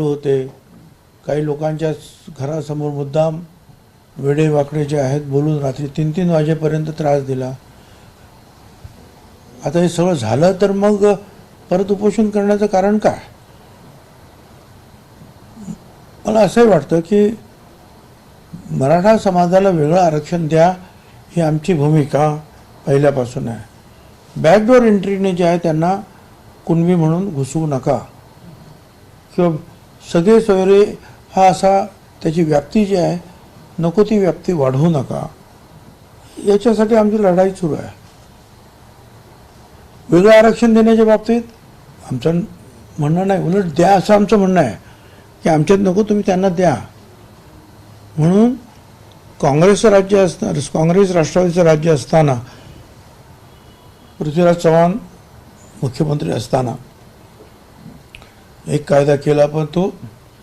होते. काही लोकांच्या घरासमोर मुद्दाम वेडे वाकडे जे आहेत बोलून रात्री तीन तीन वाजेपर्यंत त्रास दिला. आता हे सगळं झालं तर मग परत उपोषण करण्याचं कारण काय? मला असंही वाटतं की मराठा समाजाला वेगळं आरक्षण द्या ही आमची भूमिका पहिल्यापासून आहे. बॅकडोर एंट्रीने जे आहे त्यांना कुणबी म्हणून घुसवू नका. किंवा सगळे सोयरे हा असा त्याची व्याप्ती जी आहे नको ती व्याप्ती वाढवू नका. याच्यासाठी आमची लढाई सुरू आहे. वेगळं आरक्षण देण्याच्या बाबतीत आमचं म्हणणं नाही उलट द्या असं आमचं म्हणणं आहे की आमच्यात नको तुम्ही त्यांना द्या. म्हणून काँग्रेसचं राज्य असणार काँग्रेस राष्ट्रवादीचं राज्य असताना पृथ्वीराज चव्हाण मुख्यमंत्री असताना एक कायदा केला पण तो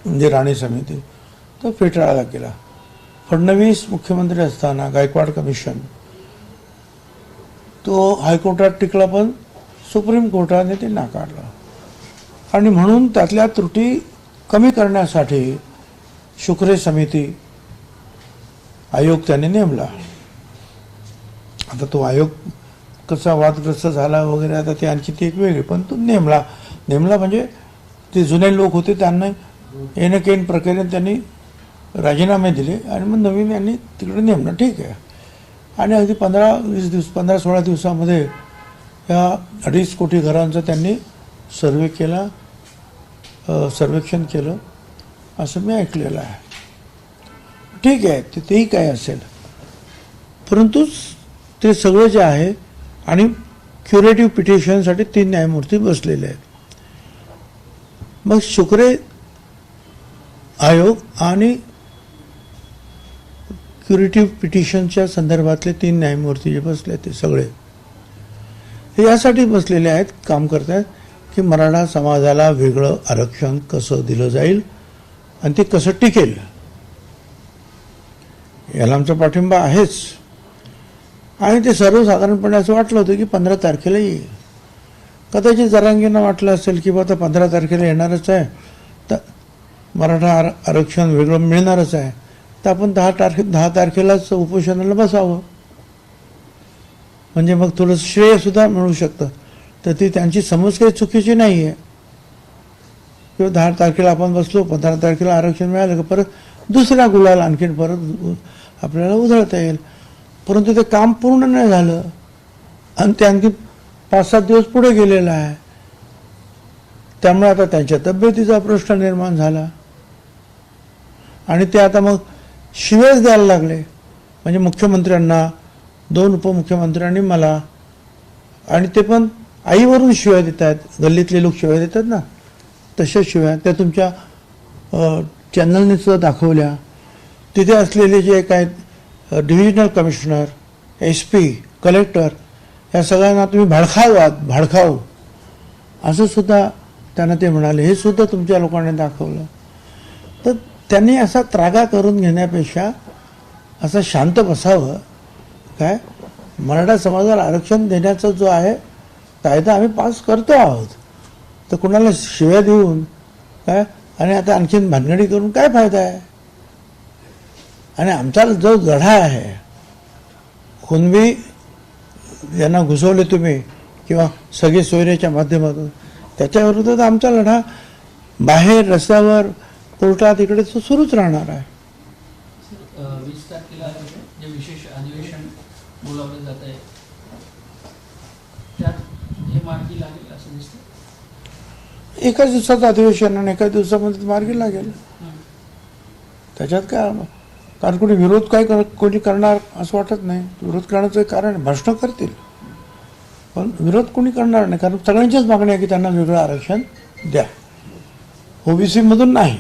म्हणजे राणे समिती. तो फेटाळला केला फडणवीस मुख्यमंत्री असताना गायकवाड कमिशन. तो हायकोर्टात टिकला पण सुप्रीम कोर्टाने ते नाकारलं. आणि म्हणून त्यातल्या त्रुटी कमी करण्यासाठी शुक्रे समिती आयोग त्याने नेमला. आता तो आयोग कसा वादग्रस्त झाला वगैरे आता ते आणखी ती एक वेगळी पण तो नेमला. नेमला म्हणजे ते जुने लोक होते त्यांना येणं केन प्रकारे त्यांनी राजीनामे दिले आणि मग नवीन यांनी तिकडे नेमणं. ठीक आहे. आणि अगदी पंधरा वीस दिवस पंधरा सोळा दिवसामध्ये या अडीच कोटी घरांचा त्यांनी सर्वे केला सर्वेक्षण केलं असं मी ऐकलेलं आहे. ठीक आहे ते तेही काय असेल. परंतु ते सगळं जे आहे आणि क्युरेटिव्ह पिटिशनसाठी तीन न्यायमूर्ती बसलेले आहेत. मग शुक्रे आयोग आणि क्युरेटिव्ह पिटिशनच्या संदर्भातले तीन न्यायमूर्ती जे बसले ते सगळे. हे यासाठी बसलेले आहेत काम करत आहेत की मराठा समाजाला वेगळं आरक्षण कसं दिलं जाईल आणि ते कसं टिकेल. याला आमचा पाठिंबा आहेच. आणि ते सर्वसाधारणपणे असं वाटलं होतं की पंधरा तारखेला येईल. कदाचित जरांगींना वाटलं असेल की बाबा पंधरा तारखेला येणारच आहे तर मराठा आर आरक्षण वेगळं मिळणारच आहे तर आपण दहा तारखे दहा तारखेलाच उपोषणाला बसावं. म्हणजे मग थोडं श्रेयसुद्धा मिळू शकतं. तर ती त्यांची समज काही चुकीची नाही आहे किंवा दहा तारखेला आपण बसलो पंधरा तारखेला आरक्षण मिळालं का परत दुसरा गुलाल आणखीन परत आपल्याला उधळता येईल. परंतु ते काम पूर्ण नाही झालं. आणि ते आणखी पाच सात दिवस पुढे गेलेला आहे. त्यामुळे आता त्यांच्या तब्येतीचा प्रश्न निर्माण झाला. आणि ते आता मग शिवेच द्यायला लागले. म्हणजे मुख्यमंत्र्यांना दोन उपमुख्यमंत्र्यांनी मला आणि ते पण आईवरून शिव्या देत आहेत. गल्लीतले लोक शिव्या देतात ना? तशा शिव्या. त्या तुमच्या चॅनलने सुद्धा दाखवल्या. तिथे असलेले जे काय divisional commissioner S P collector या सगळ्यांना तुम्ही भडकावात आहात असं सुद्धा त्यांना ते म्हणाले. हे सुद्धा तुमच्या लोकांनी दाखवलं. तर त्यांनी असा त्रागा करून घेण्यापेक्षा असं शांत बसावं. काय? मराठा समाजाला आरक्षण देण्याचा जो आहे कायदा आम्ही पास करतो आहोत. तर कुणाला शिव्या देऊन काय? आणि आता आणखीन भानगडी करून काय फायदा आहे? आणि आमचा जो लढा आहे खुनवी यांना घुसवले तुम्ही किंवा सगळे सोयऱ्याच्या माध्यमातून. त्याच्याविरोधात आमचा लढा बाहेर रस्त्यावर कोर्टात इकडे तो सुरूच राहणार आहे. एकाच दिवसाचं अधिवेशन आणि एका दिवसामध्ये मार्गी लागेल. त्याच्यात काय कारण कोणी विरोध काय कोणी करणार असं वाटत नाही. विरोध करण्याचं कारण भाषणं करतील. पण विरोध कोणी करणार नाही? कारण सगळ्यांचीच मागणी आहे की त्यांना वेगळं आरक्षण द्या. ओबीसी मधून नाही.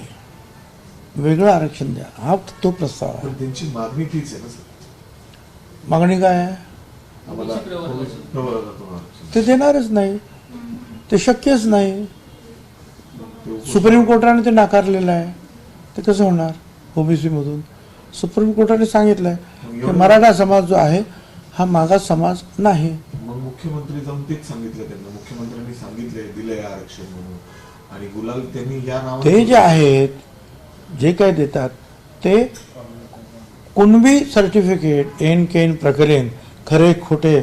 वेगळं आरक्षण द्या. हा तो प्रस्ताव आहे. त्यांची मागणी तीच आहे ना मागणी काय आहे. ते देणारच नाही. ते शक्यच नाही. सुप्रीम कोर्टाने ते नाकारलेलं आहे. ते कसं होणार? ओबीसी मधून सुप्रीम कोर्टाने सांगितलंय की मराठा समाज जो आहे हा मागास समाज नाही. मुख्यमंत्री जाऊन तेच सांगितलं त्यांना. मुख्यमंत्र्यांनी सांगितले दिलंय आरक्षण म्हणून. आणि गुलाल त्यांनी या नावाने ते जे आहेत जे काय देतात ते कुणबी सर्टिफिकेट एन केन प्रकरेन खरे खोटे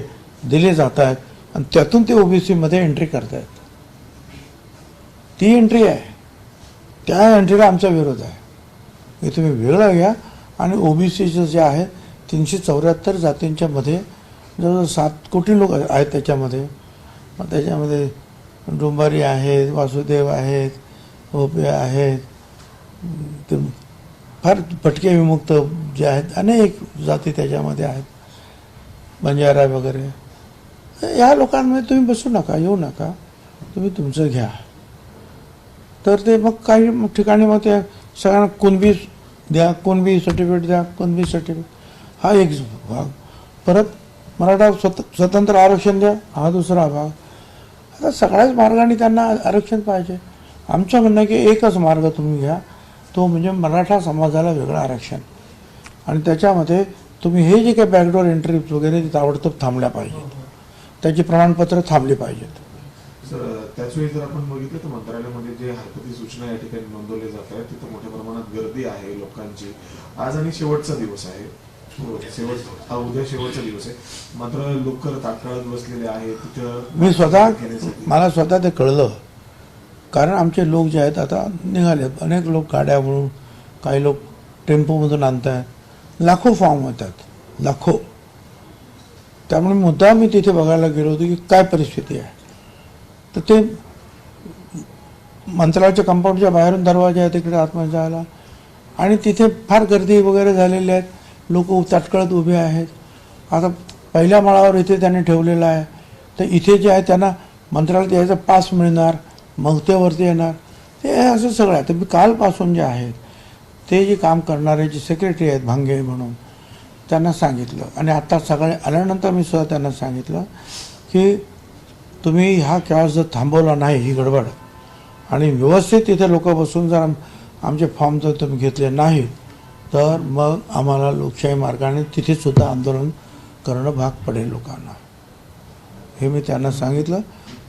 दिले जातात आणि त्यातून ते ओबीसी मध्ये एंट्री करतायत. ती एंट्री आहे. त्या एंट्रीला आमचा विरोध आहे. हे तुम्ही वेगळं घ्या. आणि ओबीसीचं जे आहे तीनशे चौऱ्याहत्तर जातींच्या मध्ये जवळजवळ सात कोटी लोक आहेत त्याच्यामध्ये. मग त्याच्यामध्ये डोंबारी आहेत वासुदेव आहेत ओपे आहेत. ते फार भटके विमुक्त जे आहेत अनेक जाती त्याच्यामध्ये आहेत. बंजारा वगैरे. या लोकांमध्ये तुम्ही बसू नका येऊ नका. तुम्ही तुमचं घ्या. तर ते मग काही ठिकाणी मग ते सगळ्यांना कुणबी द्या कुणबी सर्टिफिकेट द्या कुणबी सर्टिफिकेट हा एक भाग. परत मराठा स्वत स्वतंत्र आरक्षण द्या हा दुसरा भाग. आता सगळ्याच मार्गाने त्यांना आरक्षण पाहिजे. आमचं म्हणणं आहे की एकच मार्ग तुम्ही घ्या तो म्हणजे मराठा समाजाला वेगळं आरक्षण. आणि त्याच्यामध्ये तुम्ही हे जे काही बॅकडोर एंट्रीज वगैरे ताबडतोब थांबल्या पाहिजेत. त्याची प्रमाणपत्र थांबली पाहिजेत. त्याचवेळी त्याच वेळी जर आपण बघितलं तर मंत्रालयामध्ये जे हरकती सूचना या ठिकाणी नोंदवल्या जात आहेत तिथं मोठ्या प्रमाणात गर्दी आहे लोकांची. आज आणि शेवटचा दिवस आहे. शेवट हा उद्या शेवटचा दिवस आहे. मात्र लोक तात्काळात बसलेले आहेत. तिथं मी स्वतः. मला स्वतः ते कळलं. कारण आमचे लोक जे आहेत आता निघाले. अनेक लोक गाड्यावरून काही लोक टेम्पोमधून आणत आहेत लाखो फॉर्म येतात लाखो. त्यामुळे मुद्दा मी तिथे बघायला गेलो होतो की काय परिस्थिती आहे. तर ते मंत्रालयाच्या कंपाऊंडच्या बाहेरून दरवाजा आहे तिकडे आतमध्ये जायला. आणि तिथे फार गर्दी वगैरे झालेली आहेत लोक तटकळत उभे आहेत. आता पहिल्या माळावर इथे त्यांनी ठेवलेलं आहे. तर इथे जे आहे त्यांना मंत्रालयात यायचा पास मिळणार मग ते वरती येणार. ते असं सगळं आहे. तर मी कालपासून जे आहेत ते जे काम करणारे जे सेक्रेटरी आहेत भांगे म्हणून त्यांना सांगितलं. आणि आत्ता सकाळी आल्यानंतर मी सुद्धा त्यांना सांगितलं की तुम्ही हा केव्हा जर थांबवला नाही ही गडबड. आणि व्यवस्थित तिथे लोक बसून जर आमचे फॉर्म जर तुम्ही घेतले नाही तर मग आम्हाला लोकशाही मार्गाने तिथेसुद्धा आंदोलन करणं भाग पडेल लोकांना. हे मी त्यांना सांगितलं.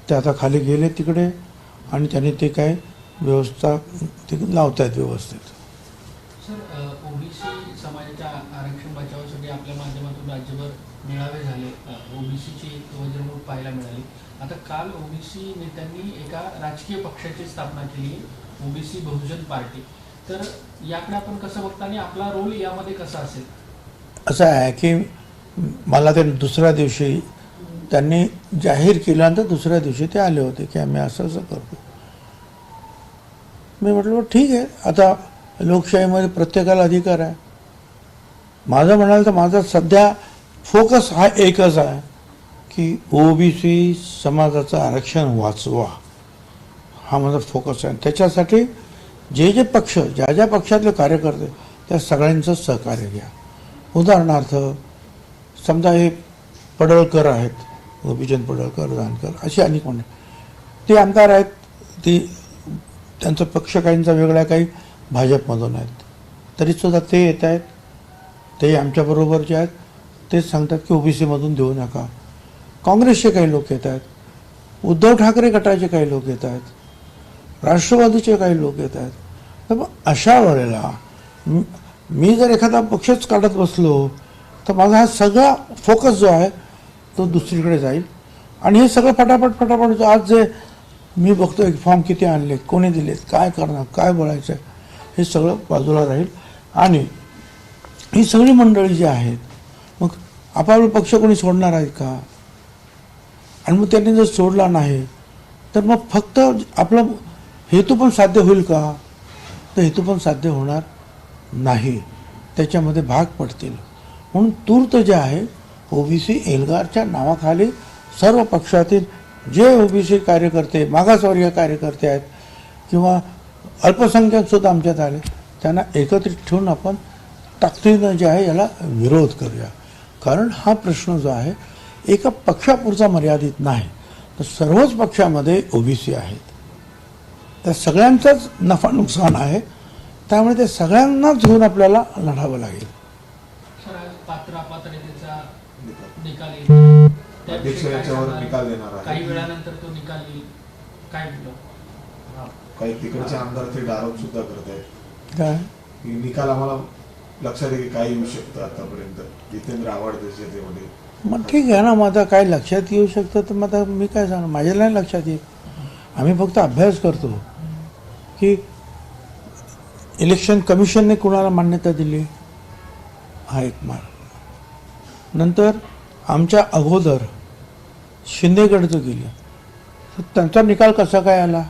ते आता खाली गेले तिकडे आणि त्यांनी ते काय व्यवस्था ते लावत आहेत व्यवस्थित. सर ओबीसी समाजाच्या आरक्षण बचावासाठी आपल्या माध्यमातून राज्यभर मेळावे झाले. ओबीसीची वज्रमूठ पाहायला मिळाली. आता काल ओबीसी नेत्यांनी एका राजकीय पक्षाची स्थापना केली ओबीसी बहुजन पार्टी. तर याकडे आपण कसं बघता आणि आपला रोल यामध्ये कसा असेल? असं आहे की मला ते दुसऱ्या दिवशी त्यांनी जाहीर केल्यानंतर दुसऱ्या दिवशी ते आले होते की आम्ही असं असं करतो. मी म्हटलं ठीक आहे. आता लोकशाहीमध्ये प्रत्येकाला अधिकार आहे. माझं म्हणाल तर माझा सध्या फोकस हा एकच आहे की ओबीसी समाजाचं आरक्षण वाचवा. हा माझा फोकस आहे. त्याच्यासाठी जे जे पक्ष ज्या ज्या पक्षातले कार्यकर्ते त्या सगळ्यांचं सहकार्य घ्या. उदाहरणार्थ समजा हे पडळकर आहेत गोपीचंद पडळकर जानकर असे अनेक म्हणे ते आमदार आहेत ते त्यांचा पक्ष काहींचा वेगळा काही भाजपमधून आहेत. तरीसुद्धा ते येत आहेत ते आमच्याबरोबर जे आहेत तेच सांगतात की ओबीसीमधून देऊ नका. काँग्रेसचे काही लोक येत आहेत उद्धव ठाकरे गटाचे काही लोक येत आहेत राष्ट्रवादीचे काही लोक येत आहेत. तर मग अशा वेळेला मी जर एखादा पक्षच काढत बसलो तर माझा हा सगळा फोकस जो आहे तो दुसरीकडे जाईल. आणि हे सगळं फटाफट फटाफट आज जे मी बघतोय फॉर्म किती आणले कोणी दिलेत काय करणार काय बोलायचं हे सगळं बाजूला राहील. आणि ही सगळी मंडळी जी आहेत मग आपापला पक्ष कोणी सोडणार आहे का? आणि मग त्यांनी जर सोडला नाही तर मग फक्त आपलं हेतू पण साध्य होईल का? तर हेतू पण साध्य होणार नाही. त्याच्यामध्ये भाग पडतील. म्हणून तूर्त जे आहे ओबीसी एल्गारच्या नावाखाली सर्व पक्षातील जे ओबीसी कार्यकर्ते मागासवर्गीय कार्यकर्ते आहेत किंवा अल्पसंख्याकसुद्धा आमच्यात आले त्यांना एकत्रित ठेवून आपण ताकदीनं जे आहे याला विरोध करूया. कारण हा प्रश्न जो आहे एका पक्षापुरता मर्यादित नाही. तर सर्वच पक्षामध्ये ओबीसी आहेत. त्या सगळ्यांचाच नफा नुकसान आहे. त्यामुळे ते सगळ्यांनाच घेऊन आपल्याला लढावं लागेल. येईल. काही वेळानंतर तो निकाल येईल. काय म्हटलं काही तिकडचे आमदार ते आरोप सुद्धा करत आहेत. काय? की निकाल आम्हाला लक्षात आहे की काय येऊ शकतं आतापर्यंत. जितेंद्र आव्हाड त्याच्यामध्ये मग ठीक आहे ना मग आता काय लक्षात येऊ शकतं तर मग आता मी काय सांगणार? माझ्या नाही लक्षात येईल आम्ही फक्त अभ्यास करतो. की इलेक्शन कमिशनने कुणाला मान्यता दिली? हा एक मार्ग. नंतर आमच्या अगोदर शिंदेगडचं गेलं तर त्यांचा निकाल कसा काय आला?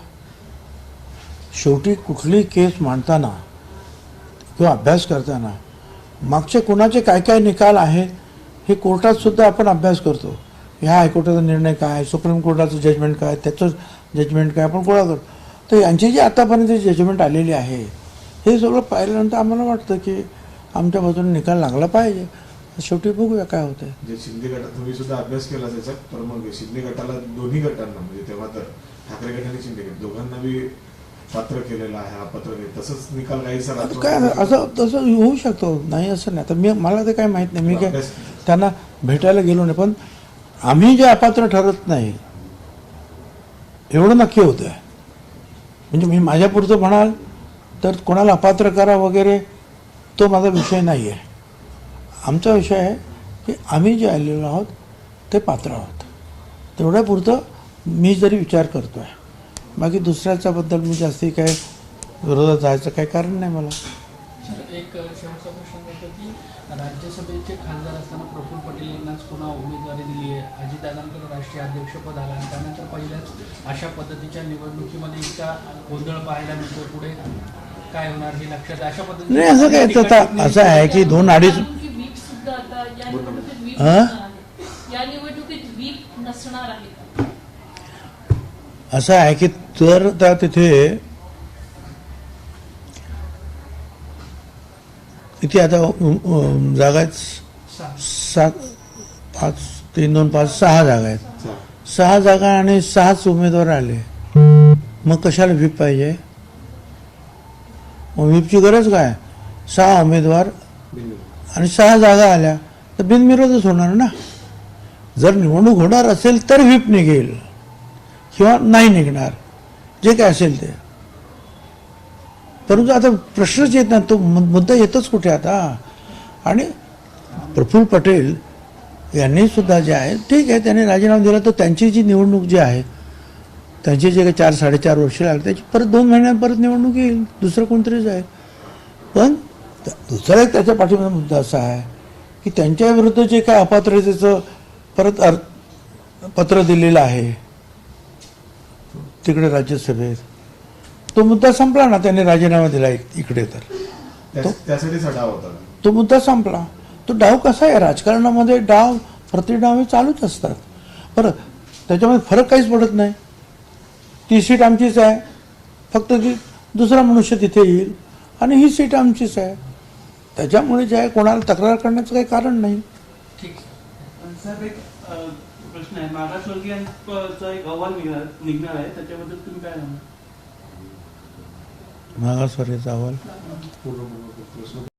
शेवटी कुठली केस मांडताना किंवा अभ्यास करताना मागचे कुणाचे काय काय निकाल आहेत हे कोर्टात सुद्धा आपण अभ्यास करतो. ह्या हायकोर्टाचा निर्णय काय? सुप्रीम कोर्टाचं जजमेंट काय? त्याचं जजमेंट काय? आपण गोळा करतो. तर यांची जी आतापर्यंत जजमेंट आलेली आहे हे सगळं पाहिल्यानंतर आम्हाला वाटतं की आमच्या बाजूने निकाल लागला पाहिजे. शेवटी बघूया काय होतंय. जे शिंदे गटात तुम्ही सुद्धा अभ्यास केला त्याच्यात तर मग शिंदे गटाला दोन्ही गटांना म्हणजे तेव्हा तर ठाकरे गट आणि शिंदे गट दोघांना बी पात्र केलेला आहे हा पत्र तसंच निकाल आता काय असं तसं होऊ शकतो. नाही असं नाही. आता मी मला ते काय माहीत नाही. मी काय त्यांना भेटायला गेलो नाही. पण आम्ही जे अपात्र ठरत नाही एवढं नक्की होतं म्हणजे मी माझ्यापुरतं म्हणाल तर कोणाला अपात्र करा वगैरे तो माझा विषय नाही आहे आमचा विषय आहे की आम्ही जे आलेलो आहोत ते पात्र आहोत. तेवढ्यापुरतं मी जरी विचार करतो आहे बाकी दुसऱ्याच्याबद्दल मी जास्ती काय विरोधात जायचं काही कारण नाही मला. एक शेवटचा प्रश्न होता की राज्यसभेचे खासदार असताना प्रफुल्ल पटेल यांनाच पुन्हा उमेदवारी दिली आहे. अजितदादांकडे राष्ट्रीय अध्यक्षपद आलं आणि त्यानंतर पहिल्याच अशा पद्धतीच्या निवडणुकीमध्ये इतका गोंधळ पाहायला मिळतो पुढे काय होणार हे लक्षात आहे. अशा पद्धतीने नाही असं काय? आता असं आहे की दोन अडीच हा? असं आहे की तर त्या तिथे किती आता जागा आहेत सात पाच तीन दोन पाच सहा जागा आहेत. सहा जागा आणि सहाच उमेदवार आले. मग कशाला व्हीप पाहिजे? मग व्हीपची गरज काय? सहा उमेदवार आणि सहा जागा आल्या तर बिनविरोधच होणार ना? जर निवडणूक होणार असेल तर व्हीप निघेल. किंवा नाही निघणार. जे काय असेल ते. परंतु आता प्रश्नच येत नाही. तो मु- मुद्दा येतच कुठे आता? आणि प्रफुल्ल पटेल यांनी सुद्धा जे आहे ठीक आहे त्यांनी राजीनामा दिला तर त्यांची जी निवडणूक जी आहे त्यांची जे काही चार साडेचार वर्ष लागली त्याची परत दोन महिन्यात परत निवडणूक येईल दुसरं कोणतरीच आहे. पण दुसरा एक त्याच्या पाठीमागे मुद्दा असा आहे की त्यांच्याविरुद्ध जे काय अपात्रतेचं परत अर्थ पत्र दिलेलं आहे तिकडे राज्यसभेत तो मुद्दा संपला ना त्यांनी राजीनामा दिला इक- इकडे तर. तो मुद्दा संपला. तो डाव कसा आहे? राजकारणामध्ये डाव प्रतिडाव हे चालूच असतात. बरं त्याच्यामध्ये फरक काहीच पडत नाही. ती सीट आमचीच आहे. फक्त ती दुसरा मनुष्य तिथे येईल. आणि ही सीट आमचीच आहे. त्याच्यामुळे जे आहे कोणाला तक्रार करण्याचं काही कारण नाही. प्रश्न आहे. मागासवर्गीयांचा एक अहवाल निघणार निघणार आहे. त्याच्याबद्दल तुम्ही काय म्हणता अहवाल